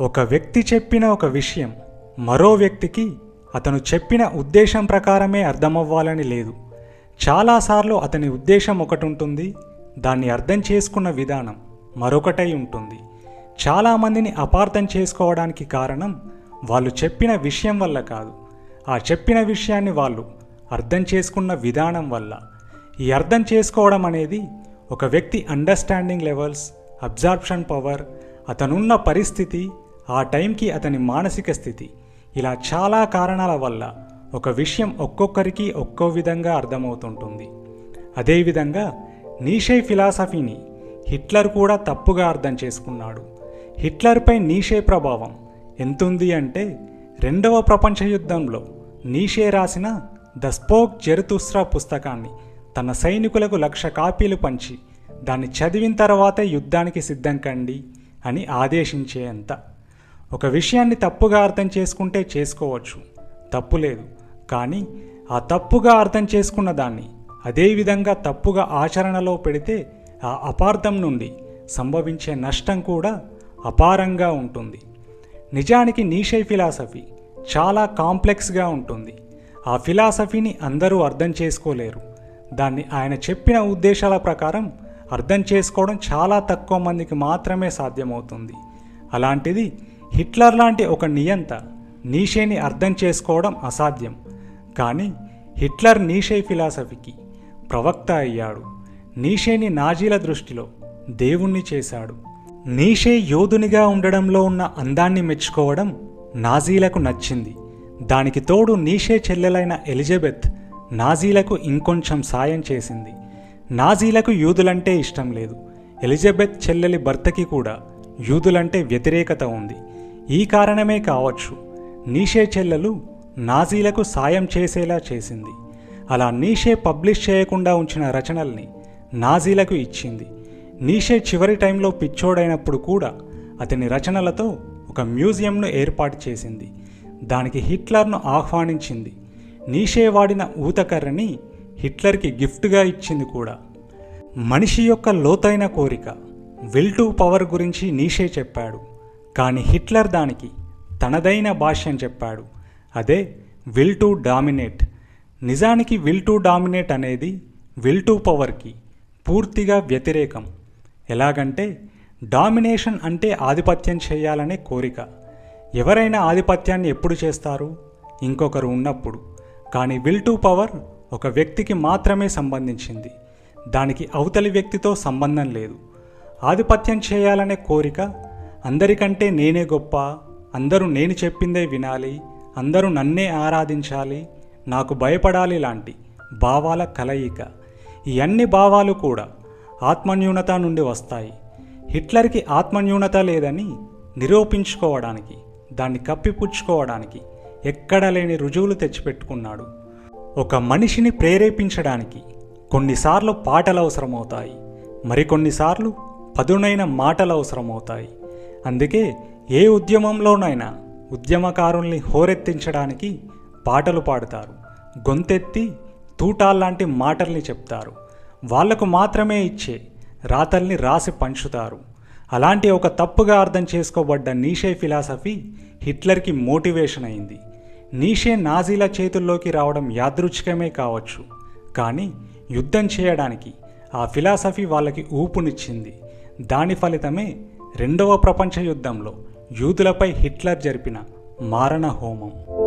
ఒక వ్యక్తి చెప్పిన ఒక విషయం మరో వ్యక్తికి అతను చెప్పిన ఉద్దేశం ప్రకారమే అర్థమవ్వాలని లేదు. చాలాసార్లు అతని ఉద్దేశం ఒకటి ఉంటుంది దాన్ని అర్థం చేసుకున్న విధానం మరొకటై ఉంటుంది. చాలామందిని అపార్థం చేసుకోవడానికి కారణం వాళ్ళు చెప్పిన విషయం వల్ల కాదు. ఆ చెప్పిన విషయాన్ని వాళ్ళు అర్థం చేసుకున్న విధానం వల్ల. ఈ అర్థం చేసుకోవడం అనేది ఒక వ్యక్తి అండర్స్టాండింగ్ లెవెల్స్ అబ్జార్ప్షన్ పవర్ అతనున్న పరిస్థితి ఆ టైంకి అతని మానసిక స్థితి. ఇలా చాలా కారణాల వల్ల ఒక విషయం ఒక్కొక్కరికి ఒక్కో విధంగా అర్థమవుతుంటుంది. అదేవిధంగా నీషే ఫిలాసఫీని హిట్లర్ కూడా తప్పుగా అర్థం చేసుకున్నాడు. హిట్లర్పై నీషే ప్రభావం ఎంతుంది అంటే రెండవ ప్రపంచ యుద్ధంలో నీషే రాసిన ద స్పోక్ జెరుతుస్రా పుస్తకాన్ని తన సైనికులకు లక్ష కాపీలు పంచి దాన్ని చదివిన తర్వాతే యుద్ధానికి సిద్ధం కండి అని ఆదేశించేంత. ఒక విషయాన్ని తప్పుగా అర్థం చేసుకుంటే చేసుకోవచ్చు. తప్పు లేదు. కానీ ఆ తప్పుగా అర్థం చేసుకున్న దాన్ని అదేవిధంగా తప్పుగా ఆచరణలో పెడితే ఆ అపార్థం నుండి సంభవించే నష్టం కూడా అపారంగా ఉంటుంది. నిజానికి నీషే ఫిలాసఫీ చాలా కాంప్లెక్స్గా ఉంటుంది. ఆ ఫిలాసఫీని అందరూ అర్థం చేసుకోలేరు. దాన్ని ఆయన చెప్పిన ఉద్దేశాల ప్రకారం అర్థం చేసుకోవడం చాలా తక్కువ మందికి మాత్రమే సాధ్యమవుతుంది. అలాంటిది హిట్లర్ లాంటి ఒక నియంత నీషేని అర్థం చేసుకోవడం అసాధ్యం. కానీ హిట్లర్ నీషే ఫిలాసఫీకి ప్రవక్త అయ్యాడు. నీషేని నాజీల దృష్టిలో దేవుణ్ణి చేశాడు. నీషే యోధునిగా ఉండడంలో ఉన్న అందాన్ని మెచ్చుకోవడం నాజీలకు నచ్చింది. దానికి తోడు నీషే చెల్లెలైన ఎలిజబెత్ నాజీలకు ఇంకొంచెం సాయం చేసింది. నాజీలకు యూదులంటే ఇష్టం లేదు. ఎలిజబెత్ చెల్లెలి భర్తకి కూడా యూదులంటే వ్యతిరేకత ఉంది. ఈ కారణమే కావచ్చు. నీషే చెల్లెలు నాజీలకు సాయం చేసేలా చేసింది. అలా నీషే పబ్లిష్ చేయకుండా ఉంచిన రచనల్ని నాజీలకు ఇచ్చింది. నీషే చివరి టైంలో పిచ్చోడైనప్పుడు కూడా అతని రచనలతో ఒక మ్యూజియంను ఏర్పాటు చేసింది. దానికి హిట్లర్ను ఆహ్వానించింది. నీషే వాడిన ఊతకర్రని హిట్లర్కి గిఫ్ట్గా ఇచ్చింది కూడా. మనిషి యొక్క లోతైన కోరిక విల్ టు పవర్ గురించి నీషే చెప్పాడు. కానీ హిట్లర్ దానికి తనదైన భాష్యం చెప్పాడు. అదే విల్ టు డామినేట్ నిజానికి విల్ టు డామినేట్ అనేది విల్ టు పవర్కి పూర్తిగా వ్యతిరేకం. ఎలాగంటే డామినేషన్ అంటే ఆధిపత్యం చేయాలనే కోరిక. ఎవరైనా ఆధిపత్యాన్ని ఎప్పుడు చేస్తారు? ఇంకొకరు ఉన్నప్పుడు. కానీ విల్ టు పవర్ ఒక వ్యక్తికి మాత్రమే సంబంధించింది. దానికి అవతలి వ్యక్తితో సంబంధం లేదు. ఆధిపత్యం చేయాలనే కోరిక అందరికంటే నేనే గొప్ప అందరూ నేను చెప్పిందే వినాలి అందరూ నన్నే ఆరాధించాలి నాకు భయపడాలి లాంటి భావాల కలయిక. ఈ అన్ని భావాలు కూడా ఆత్మన్యూనత నుండి వస్తాయి. హిట్లర్కి ఆత్మన్యూనత లేదని నిరూపించుకోవడానికి దాన్ని కప్పిపుచ్చుకోవడానికి ఎక్కడ లేని రుజువులు తెచ్చిపెట్టుకున్నాడు. ఒక మనిషిని ప్రేరేపించడానికి కొన్నిసార్లు పాటలు అవసరమవుతాయి మరికొన్నిసార్లు పదునైన మాటలు అవసరమవుతాయి అందుకే ఏ ఉద్యమంలోనైనా ఉద్యమకారుల్ని హోరెత్తించడానికి పాటలు పాడుతారు గొంతెత్తి తూటాల్లాంటి మాటల్ని చెప్తారు. వాళ్ళకు మాత్రమే ఇచ్చే రాతల్ని రాసి పంచుతారు. అలాంటి ఒక తప్పుగా అర్థం చేసుకోబడ్డ నీషే ఫిలాసఫీ హిట్లర్కి మోటివేషన్ అయింది నీషే నాజీల చేతుల్లోకి రావడం యాదృచ్ఛికమే కావచ్చు. కానీ యుద్ధం చేయడానికి ఆ ఫిలాసఫీ వాళ్ళకి ఊపునిచ్చింది. దాని ఫలితమే రెండవ ప్రపంచ యుద్ధంలో యూదులపై హిట్లర్ జరిపిన మారణ హోమం.